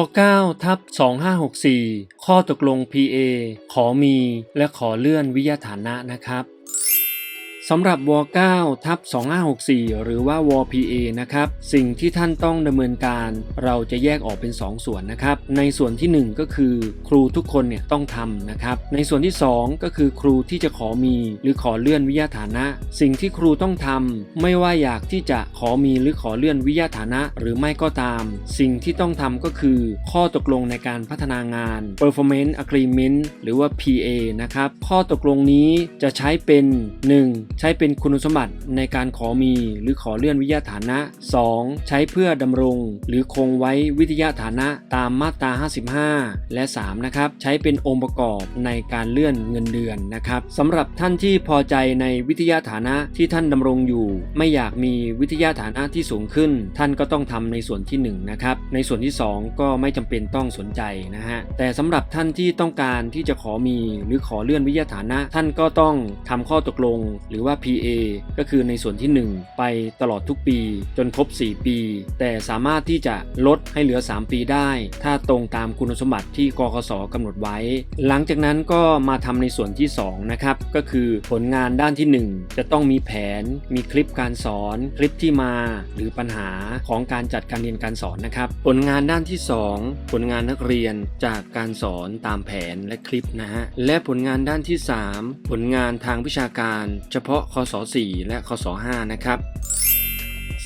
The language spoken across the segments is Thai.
9ทับ2564 ข้อตกลง PA ขอมีและขอเลื่อนวิทยฐานะนะครับ สำหรับว9ทับ2564 หรือว่าว PA นะครับ สิ่งที่ท่านต้องดำเนินการเราจะแยกออกเป็น 2 ส่วนนะครับ ในส่วนทีหนึ่1 ก็คือครูทุกคนเนี่ยต้องทำนะครับ ในส่วนที่ 2 ก็คือครูที่จะขอมีหรือขอเลื่อนวิทยาฐานะ สิ่งที่ครูต้องทำไม่ว่าอยากที่จะขอมีหรือขอเลื่อนวิทยาฐานะ หรือไม่ก็ตาม สิ่งที่ต้องทำก็คือ ข้อตกลงในการพัฒนางาน performance agreement หรือว่า PA นะครับข้อตกลงนี้จะใช้เป็น 1. ใช้เป็นคุณสมบัติในการขอมีหรือขอเลื่อนวิทยาฐานะ 2. ใช้เพื่อดำรง หรือคงไว้วิทยาฐานะตามมาตรา 55 และ 3 นะครับ ใช้เป็นองค์ประกอบในการเลื่อนเงินเดือนนะครับสำหรับท่านที่พอใจในวิทยาฐานะที่ท่านดำรงอยู่ ไม่อยากมีวิทยาฐานะที่สูงขึ้น ท่านก็ต้องทำในส่วนที่1นะครับในส่วนที่ 2 ก็ไม่จำเป็นต้องสนใจนะฮะแต่สำหรับท่านที่ต้องการที่จะขอมีหรือขอเลื่อนวิทยาฐานะ ท่านก็ต้องทำข้อตกลงหรือว่า PA ก็คือในส่วนที่ 1 ไปตลอดทุกปี จนครบ 4 ปี แต่สามารถที่จะลดให้เหลือ 3 ปีได้ ถ้าตรงตามคุณสมบัติที่กกสกำหนดไว้ หลังจากนั้นก็มาทำในส่วนที่2นะครับก็คือผลงานด้านที่ 1 จะต้องมีแผน มีคลิปการสอน คลิปที่มา หรือปัญหาของการจัดการเรียนการสอนนะครับ ผลงานด้านที่ 2 ผลงานนักเรียนจากการสอนตามแผนและคลิปนะฮะและผลงานด้านที่ 3 ผลงานทางวิชาการ เฉพาะพาะคศ 4 และคศ 5 นะครับ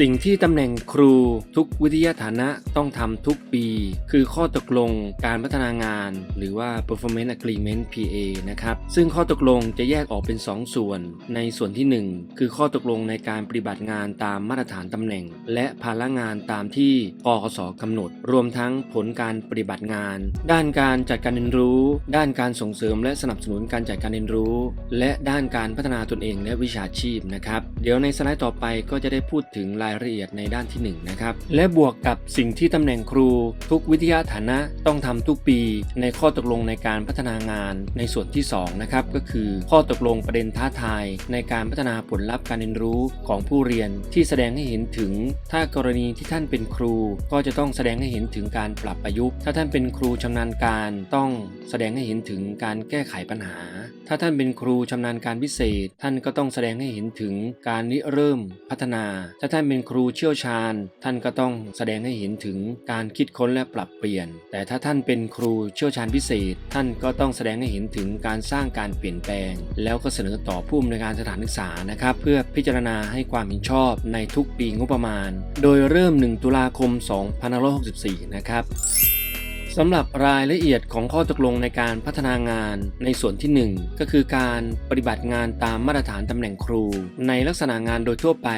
สิ่งที่ตำแหน่งครูทุกวิทยาฐานะต้องทำทุกปี คือข้อตกลงการพัฒนางาน หรือว่า performance agreement PA นะครับซึ่งข้อตกลงจะแยกออกเป็น 2ส่วน ในส่วนที่ 1 คือข้อตกลงในการปฏิบัติงานตามมาตรฐานตำแหน่ง และภาระงานตามที่กกสกำหนด รวมทั้งผลการปฏิบัติงาน ด้านการจัดการเรียนรู้ ด้านการส่งเสริม และสนับสนุนการจัดการเรียนรู้ และด้านการพัฒนาตนเองและวิชาชีพนะครับเดี๋ยวในสไลด์ต่อไปก็จะได้พูดถึงรายละเอียดในด้านที่ 1 นะครับ และบวกกับสิ่งที่ตำแหน่งครู ทุกวิทยาฐานะต้องทำทุกปี ในข้อตกลงในการพัฒนางานในส่วนที่ 2 นะครับ ก็คือข้อตกลงประเด็นท้าทาย ในการพัฒนาผลลัพธ์การเรียนรู้ของผู้เรียนที่แสดงให้เห็นถึง ถ้ากรณีที่ท่านเป็นครู ก็จะต้องแสดงให้เห็นถึงการปรับประยุกต์ ถ้าท่านเป็นครูชำนาญการต้องแสดงให้เห็นถึงการแก้ไขปัญหา ถ้าท่านเป็นครูชำนาญการพิเศษ ท่านก็ต้องแสดงให้เห็นถึงการริเริ่มพัฒนา ถ้าท่านเป็น็นครูเชี่ยวชาญ ท่านก็ต้องแสดงให้เห็นถึงการคิดค้นและปรับเปลี่ยน แต่ถ้าท่านเป็นครูเชี่ยวชาญพิเศษ ท่านก็ต้องแสดงให้เห็นถึงการสร้างการเปลี่ยนแปลง แล้วก็เสนอต่อผู้อำนวยการสถานศึกษานะครับ เพื่อพิจารณาให้ความเห็นชอบในทุกปีงบประมาณ โดยเริ่ม 1 ตุลาคม 2564 นะครับ สำหรับรายละเอียดของข้อตกลงในการพัฒนางานในส่วนที่ 1 ก็คือการปฏิบัติงานตามมาตรฐานตำแหน่งครู ในลักษณะงานโดยทั่วไป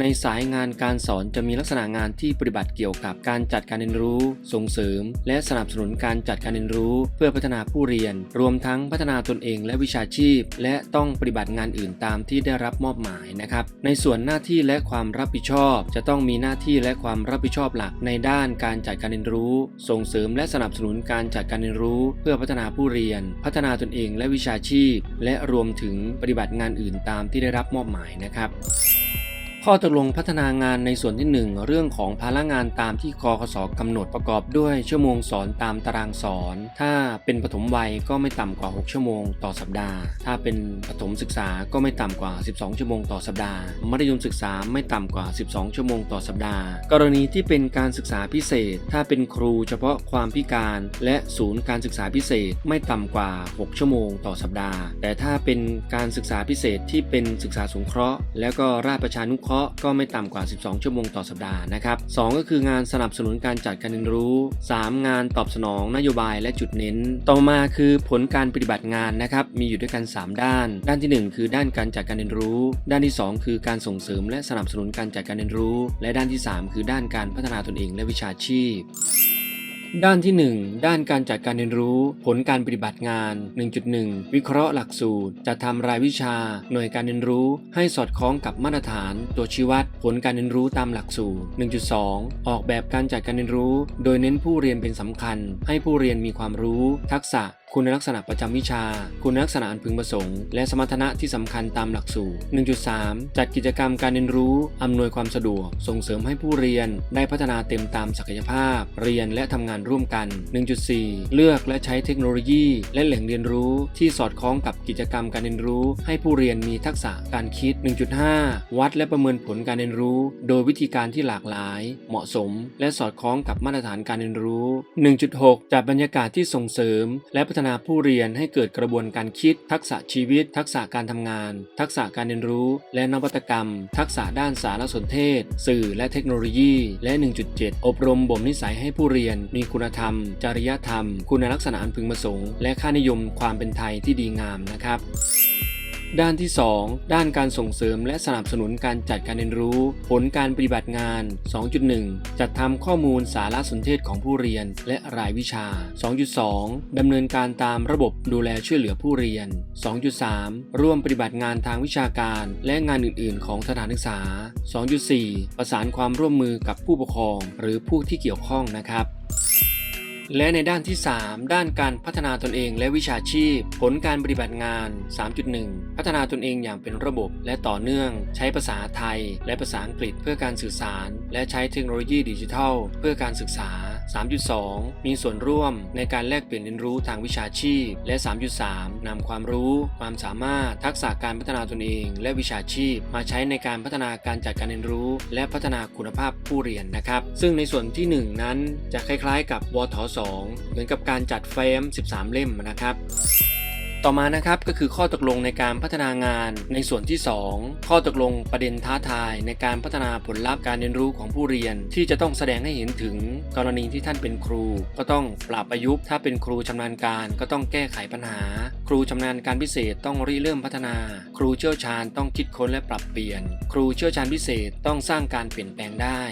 ในสายงานการสอนจะมีลักษณะงานที่ปฏิบัติเกี่ยวกับการจัดการเรียนรู้ ส่งเสริม และสนับสนุนการจัดการเรียนรู้ เพื่อพัฒนาผู้เรียน รวมทั้งพัฒนาตนเองและวิชาชีพ และต้องปฏิบัติงานอื่นตามที่ได้รับมอบหมายนะครับในส่วนหน้าที่และความรับผิดชอบ จะต้องมีหน้าที่และความรับผิดชอบหลักในด้านการจัดการเรียนรู้ ส่งเสริมและสนับสนุนการจัดการเรียนรู้ เพื่อพัฒนาผู้เรียน พัฒนาตนเองและวิชาชีพ และรวมถึงปฏิบัติงานอื่นตามที่ได้รับมอบหมายนะครับ ข้อตกลงพัฒนางานในส่วนที่ 1 เรื่องของภาระงานตามที่กคสกำหนดประกอบด้วยชั่วโมงสอนตามตารางสอน ถ้าเป็นปฐมวัยก็ไม่ต่ำกว่า 6 ชั่วโมงต่อสัปดาห์ ถ้าเป็นปฐมศึกษาก็ไม่ต่ำกว่า 12 ชั่วโมงต่อสัปดาห์ มัธยมศึกษาไม่ต่ำกว่า 12 ชั่วโมงต่อสัปดาห์ กรณีที่เป็นการศึกษาพิเศษ ถ้าเป็นครูเฉพาะความพิการ และศูนย์การศึกษาพิเศษไม่ต่ำกว่า 6 ชั่วโมงต่อสัปดาห์ แต่ถ้าเป็นการศึกษาพิเศษที่เป็นศึกษาสงเคราะห์ แล้วก็ราชประชานุเคราะห์คาะก็ไม่ต่ำกว่า 12 ชั่วโมงต่อสัปดาห์นะครับ 2 ก็คืองานสนับสนุนการจัดการเรียนรู้ 3 งานตอบสนองนโยบายและจุดเน้น ต่อมาคือผลการปฏิบัติงานนะครับ มีอยู่ด้วยกัน 3 ด้าน ด้านทีหนึ่1 คือด้านการจัดการเรียนรู้ ด้านที่ 2 คือการส่งเสริมและสนับสนุนการจัดการเรียนรู้ และด้านที่ 3 คือด้านการพัฒนาตนเองและวิชาชีพ ด้านที่ 1 ด้านการจัดการเรียนรู้ ผลการปฏิบัติงาน 1.1 วิเคราะห์หลักสูตรจะทำรายวิชา หน่วยการเรียนรู้ ให้สอดคล้องกับมาตรฐาน ตัวชี้วัด ผลการเรียนรู้ตามหลักสูตร 1.2 ออกแบบการจัดการเรียนรู้ โดยเน้นผู้เรียนเป็นสำคัญ ให้ผู้เรียนมีความรู้ ทักษะ คุณลักษณะประจำวิชา คุณลักษณะอันพึงประสงค์ และสมรรถนะที่สำคัญตามหลักสูตร 1.3 จัดกิจกรรมการเรียนรู้ อำนวยความสะดวก ส่งเสริมให้ผู้เรียน ได้พัฒนาเต็มตามศักยภาพ เรียนและทำงานร่วมกัน 1.4 เลือกและใช้เทคโนโลยี และแหล่งเรียนรู้ที่สอดคล้องกับกิจกรรมการเรียนรู้ ให้ผู้เรียนมีทักษะการคิด 1.5 วัดและประเมินผลการเรียนรู้ โดยวิธีการที่หลากหลาย เหมาะสม และสอดคล้องกับมาตรฐานการเรียนรู้ 1.6 จัดบรรยากาศที่ส่งเสริม และพัฒนาผู้เรียนให้เกิดกระบวนการคิด ทักษะชีวิต ทักษะการทำงาน ทักษะการเรียนรู้ และนวัตกรรม ทักษะด้านสารสนเทศ สื่อและเทคโนโลยี และ 1.7 อบรมบ่มนิสัยให้ผู้เรียน มีคุณธรรม จริยธรรม คุณลักษณะอันพึงประสงค์ และค่านิยมความเป็นไทยที่ดีงามนะครับ ด้านที่ 2 ด้านการส่งเสริมและสนับสนุนการจัดการเรียนรู้ ผลการปฏิบัติงาน 2.1 จัดทำข้อมูลสารสนเทศของผู้เรียน และรายวิชา 2.2 ดำเนินการตามระบบดูแลช่วยเหลือผู้เรียน 2.3 ร่วมปฏิบัติงานทางวิชาการและงานอื่น ๆ ของสถานศึกษา 2.4 ประสานความร่วมมือกับผู้ปกครอง หรือผู้ที่เกี่ยวข้องนะครับ และในด้านที่ 3 ด้านการพัฒนาตนเองและวิชาชีพ ผลการปฏิบัติงาน 3.1 พัฒนาตนเองอย่างเป็นระบบและต่อเนื่อง ใช้ภาษาไทย และภาษาอังกฤษเพื่อการสื่อสาร และใช้เทคโนโลยีดิจิทัล เพื่อการศึกษา 3.2 มีส่วนร่วมในการแลกเปลี่ยนเรียนรู้ทางวิชาชีพ และ 3.3นำความรู้ ความสามารถ ทักษะการพัฒนาตนเอง และวิชาชีพ มาใช้ในการพัฒนาการจัดการเรียนรู้ และพัฒนาคุณภาพผู้เรียนนะครับ ซึ่งในส่วนที่ 1 นั้นจะคล้ายๆ กับวท2เหมือนกับการจัดเฟรม 13 เล่มนะครับ ต่อมานะครับก็คือข้อตกลงในการพัฒนางานในส่วนที่ 2 ข้อตกลงประเด็นท้าทายในการพัฒนาผลลัพธ์การเรียนรู้ของผู้เรียน ที่จะต้องแสดงให้เห็นถึงกรณีที่ท่านเป็นครู ก็ต้องปรับประยุกต์ถ้าเป็นครูชำนาญการก็ต้องแก้ไขปัญหา ครูชำนาญการพิเศษต้องริเริ่มพัฒนา ครูเชี่ยวชาญต้องคิดค้นและปรับเปลี่ยน ครูเชี่ยวชาญพิเศษต้องสร้างการเปลี่ยนแปลงได้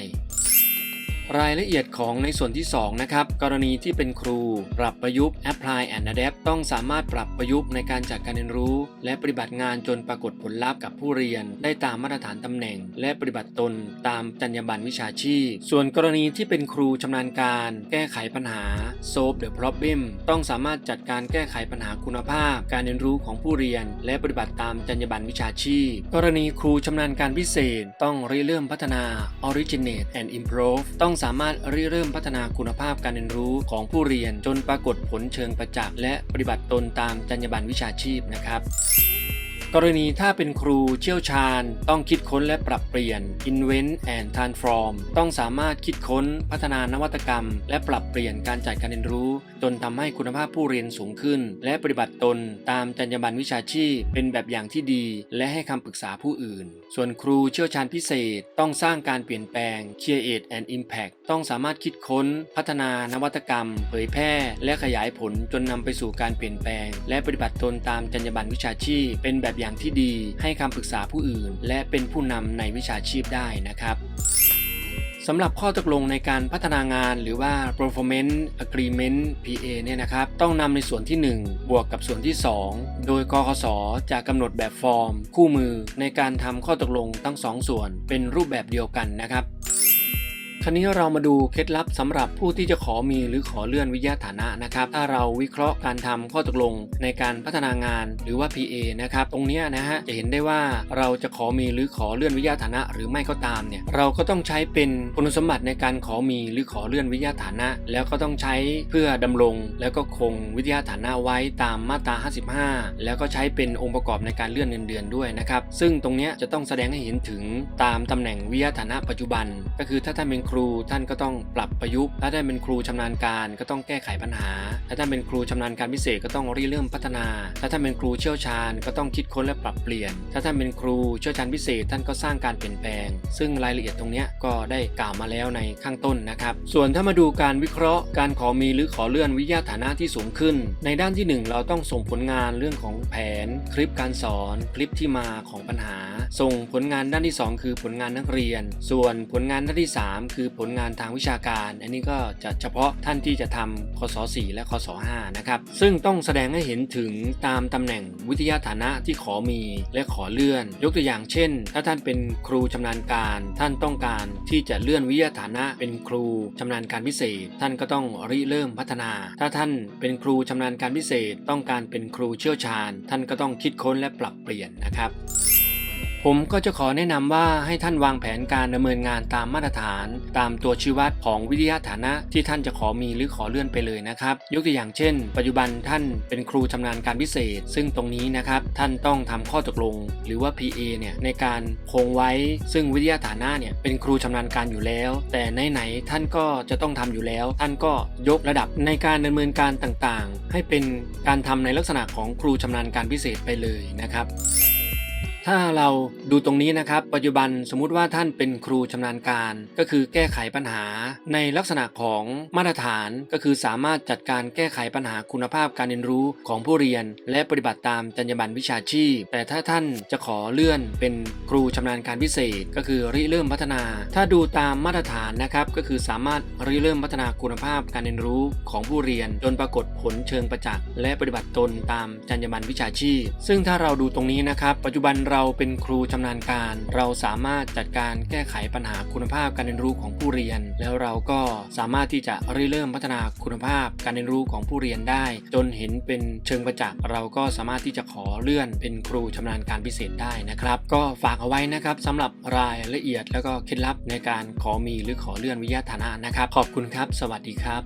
รายละเอียดของในส่วนที่ 2 นะครับ กรณีที่เป็นครู ปรับประยุกต์ apply and adapt ต้องสามารถปรับประยุกต์ในการจัดการเรียนรู้ และปฏิบัติงานจนปรากฏผลลัพธ์กับผู้เรียน ได้ตามมาตรฐานตำแหน่ง และปฏิบัติตนตามจรรยาบรรณวิชาชีพ ส่วนกรณีที่เป็นครูชำนาญการ แก้ไขปัญหา solve the problem ต้องสามารถจัดการแก้ไขปัญหาคุณภาพ การเรียนรู้ของผู้เรียน และปฏิบัติตามจรรยาบรรณวิชาชีพ กรณีครูชำนาญการพิเศษ ต้องริเริ่มพัฒนา originate and improve ต้องสามารถริเริ่มพัฒนาคุณภาพการเรียนรู้ของผู้เรียนจนปรากฏผลเชิงประจักษ์และปฏิบัติตนตามจรรยาบรรณวิชาชีพนะครับ กรณีถ้าเป็นครูเชี่ยวชาญ ต้องคิดค้นและปรับเปลี่ยน invent and transform ต้องสามารถคิดค้นพัฒนานวัตกรรม และปรับเปลี่ยนการจัดการเรียนรู้ จนทำให้คุณภาพผู้เรียนสูงขึ้น และปฏิบัติตนตามจรรยาบรรณวิชาชีพ เป็นแบบอย่างที่ดี และให้คำปรึกษาผู้อื่น ส่วนครูเชี่ยวชาญพิเศษ ต้องสร้างการเปลี่ยนแปลง create and impact ต้องสามารถคิดค้น พัฒนานวัตกรรม เผยแพร่ และขยายผลจนนำไปสู่การเปลี่ยนแปลง และปฏิบัติตนตามจรรยาบรรณวิชาชีพ เป็นแบบอย่างที่ดี ให้คำปรึกษาผู้อื่น และเป็นผู้นำในวิชาชีพได้นะครับสำหรับข้อตกลงในการพัฒนางานหรือว่า performance agreement PA เนี่ยนะครับ ต้องนำในส่วนที่ 1 บวกกับส่วนที่ 2 โดยกคสจะกำหนดแบบฟอร์ม คู่มือในการทำข้อตกลงทั้ง 2ส่วนเป็นรูปแบบเดียวกันนะครับ ราวนี้เรามาดูเคล็ดลับสำหรับผู้ที่จะขอมีหรือขอเลื่อนวิทยาฐานะนะครับ ถ้าเราวิเคราะห์การทำข้อตกลงในการพัฒนางานหรือว่า PA นะครับ ตรงนี้นะฮะจะเห็นได้ว่าเราจะขอมีหรือขอเลื่อนวิทยาฐานะ หรือไม่ก็ตามเนี่ยเราก็ต้องใช้เป็นคุณสมบัติในการขอมีหรือขอเลื่อนวิทยาฐานะ แล้วก็ต้องใช้เพื่อดำรง แล้วก็คงวิทยาฐานะไว้ตามมาตรา 55 แล้วก็ใช้เป็นองค์ประกอบในการเลื่อนเงินเดือนด้วยนะครับซึ่งตรงนี้จะต้องแสดงให้เห็นถึงตามตำแหน่งวิทยาฐานะปัจจุบัน ก็คือถ้าท่านเป็นครูท่านก็ต้องปรับประยุกต์ ถ้าท่านเป็นครูชำนาญการก็ต้องแก้ไขปัญหา ถ้าท่านเป็นครูชำนาญการพิเศษก็ต้องริเริ่มพัฒนา ถ้าท่านเป็นครูเชี่ยวชาญก็ต้องคิดค้นและปรับเปลี่ยน ถ้าท่านเป็นครูเชี่ยวชาญพิเศษท่านก็สร้างการเปลี่ยนแปลง ซึ่งรายละเอียดตรงนี้ก็ได้กล่าวมาแล้วในข้างต้นนะครับ ส่วนถ้ามาดูการวิเคราะห์ การขอมีหรือขอเลื่อนวิทยาฐานะที่สูงขึ้น ในด้านที่หนึ่งเราต้องส่งผลงานเรื่องของแผน คลิปการสอน คลิปที่มาของปัญหา ส่งผลงานด้านที่สองคือผลงานนักเรียน ส่วนผลงานด้านที่สามคือผลงานทางวิชาการ อันนี้ก็จะเฉพาะท่านที่จะทำคศ4และคศ5นะครับซึ่งต้องแสดงให้เห็นถึงตามตำแหน่งวิทยาฐานะที่ขอมีและขอเลื่อน ยกตัวอย่างเช่น ถ้าท่านเป็นครูชำนาญการ ท่านต้องการที่จะเลื่อนวิทยาฐานะเป็นครูชำนาญการพิเศษ ท่านก็ต้องริเริ่มพัฒนา ถ้าท่านเป็นครูชำนาญการพิเศษ ต้องการเป็นครูเชี่ยวชาญ ท่านก็ต้องคิดค้นและปรับเปลี่ยนนะครับ ผมก็จะขอแนะนำว่าให้ท่านวางแผนการดำเนินงานตามมาตรฐาน ตามตัวชี้วัดของวิทยาฐานะที่ท่านจะขอมีหรือขอเลื่อนไปเลยนะครับ ยกตัวอย่างเช่น ปัจจุบันท่านเป็นครูชำนาญการพิเศษ ซึ่งตรงนี้นะครับท่านต้องทำข้อตกลง หรือว่า PA เนี่ยในการคงไว้ ซึ่งวิทยาฐานะเนี่ยเป็นครูชำนาญการอยู่แล้ว แต่ไหนๆท่านก็จะต้องทำอยู่แล้ว ท่านก็ยกระดับในการดำเนินการต่างๆ ให้เป็นการทำในลักษณะของครูชำนาญการพิเศษไปเลยนะครับ ถ้าเราดูตรงนี้นะครับ ปัจจุบันสมมุติว่าท่านเป็นครูชำนาญการ ก็คือแก้ไขปัญหา ในลักษณะของมาตรฐานก็คือสามารถจัดการแก้ไขปัญหาคุณภาพการเรียนรู้ของผู้เรียน และปฏิบัติตามจรรยาบรรณวิชาชีพ แต่ถ้าท่านจะขอเลื่อนเป็นครูชำนาญการพิเศษ ก็คือริเริ่มพัฒนา ถ้าดูตามมาตรฐานนะครับก็คือสามารถริเริ่มพัฒนาคุณภาพการเรียนรู้ของผู้เรียน จนปรากฏผลเชิงประจักษ์และปฏิบัติตนตามจรรยาบรรณวิชาชีพ ซึ่งถ้าเราดูตรงนี้นะครับ ปัจจุบันเราเป็นครูชำนาญการ เราสามารถจัดการแก้ไขปัญหาคุณภาพการเรียนรู้ของผู้เรียน แล้วเราก็สามารถที่จะริเริ่มพัฒนาคุณภาพการเรียนรู้ของผู้เรียนได้ จนเห็นเป็นเชิงประจักษ์เราก็สามารถที่จะขอเลื่อนเป็นครูชำนาญการพิเศษได้นะครับ ก็ฝากเอาไว้นะครับสำหรับรายละเอียดแล้วก็เคล็ดลับในการขอมีหรือขอเลื่อนวิทยาฐานะนะครับ ขอบคุณครับ สวัสดีครับ